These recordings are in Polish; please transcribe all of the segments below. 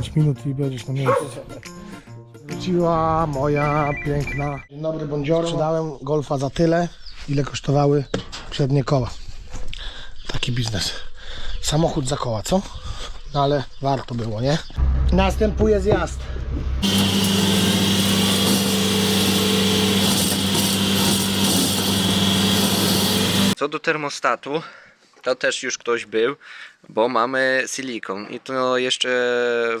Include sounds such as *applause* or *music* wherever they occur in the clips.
5 minut i będziesz na miejscu. Wróciła moja piękna. Dzień dobry, buongiorno. Sprzedałem golfa za tyle, ile kosztowały przednie koła. Taki biznes. Samochód za koła, co? No ale warto było, nie? Następuje zjazd. Co do termostatu, to też już ktoś był, bo mamy silikon i to jeszcze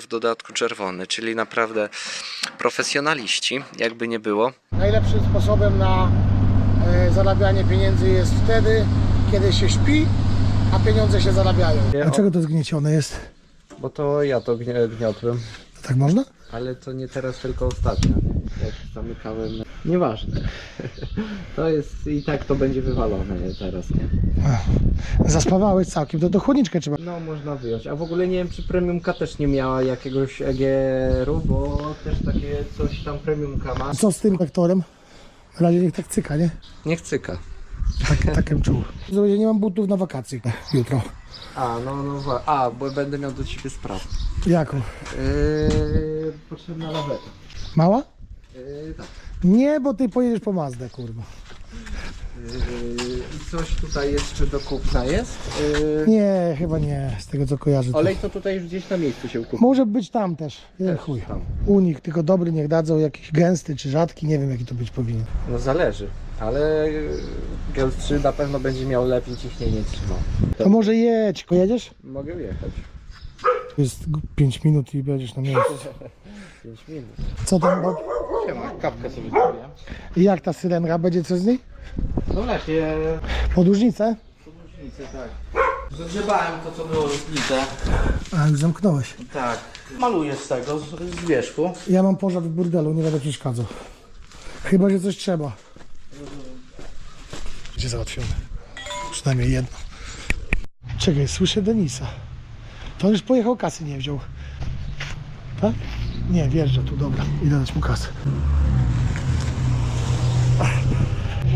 w dodatku czerwony, czyli naprawdę profesjonaliści, jakby nie było. Najlepszym sposobem na e, zarabianie pieniędzy jest wtedy, kiedy się śpi, a pieniądze się zarabiają. Dlaczego to zgniecione jest? Bo to ja to gniotłem, Tak można? ale to nie teraz, tylko ostatnio, jak zamykałem. Nieważne. *laughs* To jest i tak to będzie wywalone teraz, nie? Zaspawałeś całkiem, to do chłodniczkę trzeba. No można wyjąć. A w ogóle nie wiem czy premiumka też nie miała jakiegoś EGR-u, bo też takie coś tam premiumka ma. Co z tym aktorem? Na razie niech tak cyka, nie? Niech cyka. Tak, takem czuł. Zrobię, nie mam butów na wakacje jutro. A, no, no, a, bo będę miał do ciebie sprawę. Jaką? Yy, potrzebna laweta. Mała? Yy, tak. Nie, bo ty pojedziesz po Mazdę, kurwa. Yy, I coś tutaj jeszcze do kupna jest. Yy, Nie, chyba nie, z tego co kojarzę. to- olej to tutaj już gdzieś na miejscu się ukupi. Może być tam też, jeden Też chuj. tam. U nich, tylko dobry niech dadzą jakiś gęsty czy rzadki, nie wiem jaki to być powinien. No zależy, ale yy, Gel 3 na pewno będzie miał lepiej ciśnienie trzymał. To może jedź, pojedziesz? Mogę jechać. Jest 5 minut i będziesz na miejscu. *laughs* 5 minut. Co tam, Bob? Siema, kapkę sobie zrobię. I jak ta syrenka, będzie coś z niej? No lepiej. Podłużnicę? Podłużnicę, tak. Zagrzebałem to, co było rozbite. A, już zamknąłeś. Tak. Maluję z tego, z, z wierzchu. Ja mam pożar w burdelu, nie będę przeszkadzał. Chyba, że coś trzeba. Będzie załatwione. Przynajmniej jedno. Czekaj, słyszę Denisa. To on już pojechał, kasy nie wziął. Tak? Nie, wjeżdża tu, dobra. Idę dać mu kasę.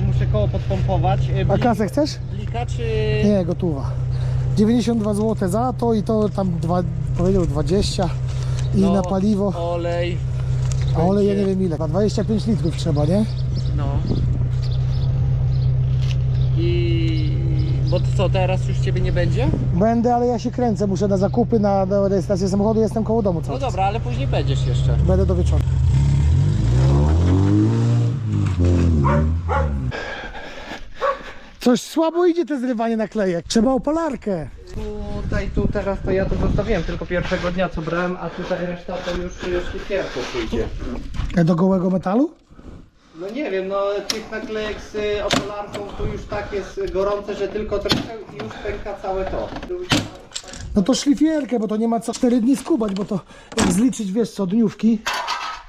Muszę koło podpompować. E, A kasę chcesz? Blika czy... Nie, gotowa. 92 zł za to i to tam dwa, powiedział 20 i No, na paliwo. Olej. A olej ja nie wiem ile. 25 litrów trzeba, nie? No. I... Bo to co, teraz już ciebie nie będzie? Będę, ale ja się kręcę. Muszę na zakupy, na, na rejestrację samochodu. Jestem koło domu No cały czas. dobra, ale później będziesz jeszcze. Będę do wieczoru. Coś słabo idzie te zrywanie naklejek. Trzeba opalarkę. Tutaj, tu teraz to ja to zostawiłem tylko pierwszego dnia co brałem, a tutaj reszta to już szlifierką pójdzie. E, Do gołego metalu? No nie wiem, no tych naklejek z y, opalarką to już tak jest gorące, że tylko trochę i już pęka całe to. No to szlifierkę, bo to nie ma co 4 dni skubać, bo to jak zliczyć, wiesz co, dniówki,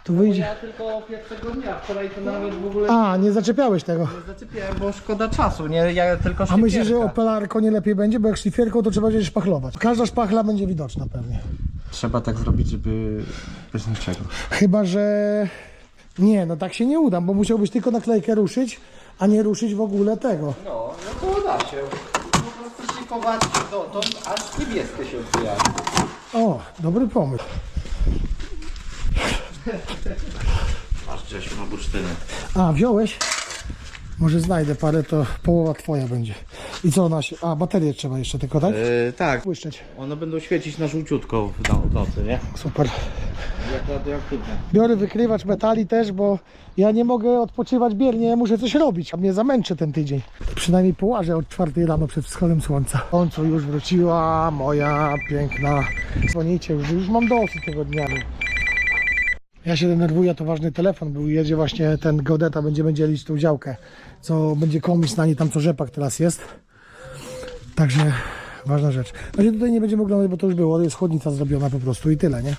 to wyjdzie. Ja tylko pierwszego dnia, wczoraj to nawet w ogóle A, nie zaczepiałeś tego. nie zaczepiałem, bo szkoda czasu, nie? Ja tylko A myślisz, że szlifierka. opalarką nie lepiej będzie, bo jak szlifierką to trzeba będzie szpachlować. Każda szpachla będzie widoczna pewnie. Trzeba tak zrobić, żeby bez niczego. Chyba, że nie, no tak się nie uda, bo musiałbyś tylko naklejkę ruszyć, a nie ruszyć w ogóle tego. No, no to da się. Po prostu szlifować dotąd, aż niebieskie się odbijają. O, dobry pomysł. Masz Grzesiu na bursztyny. A, wziąłeś? Może znajdę parę, to połowa twoja będzie. I co ona się... A, baterię trzeba jeszcze tylko, tak? Yy, tak, Błyszczeć. one będą świecić na żółciutko w no- w nocy, nie? Super. Jak radioaktywne. Biorę wykrywacz metali też, bo ja nie mogę odpoczywać biernie, ja muszę coś robić, a mnie zamęczy ten tydzień. Przynajmniej połażę od czwartej rano przed wschodem słońca. W końcu już wróciła moja piękna... Dzwonicie już, już mam dosyć tego dnia. Ja się denerwuję, to ważny telefon był. Jedzie właśnie ten Geodeta, będziemy dzielić tą działkę, co będzie komuś na niej tam co rzepak teraz jest. Także ważna rzecz. Znaczy tutaj nie będziemy oglądać, bo to już było, jest chłodnica zrobiona po prostu i tyle, nie?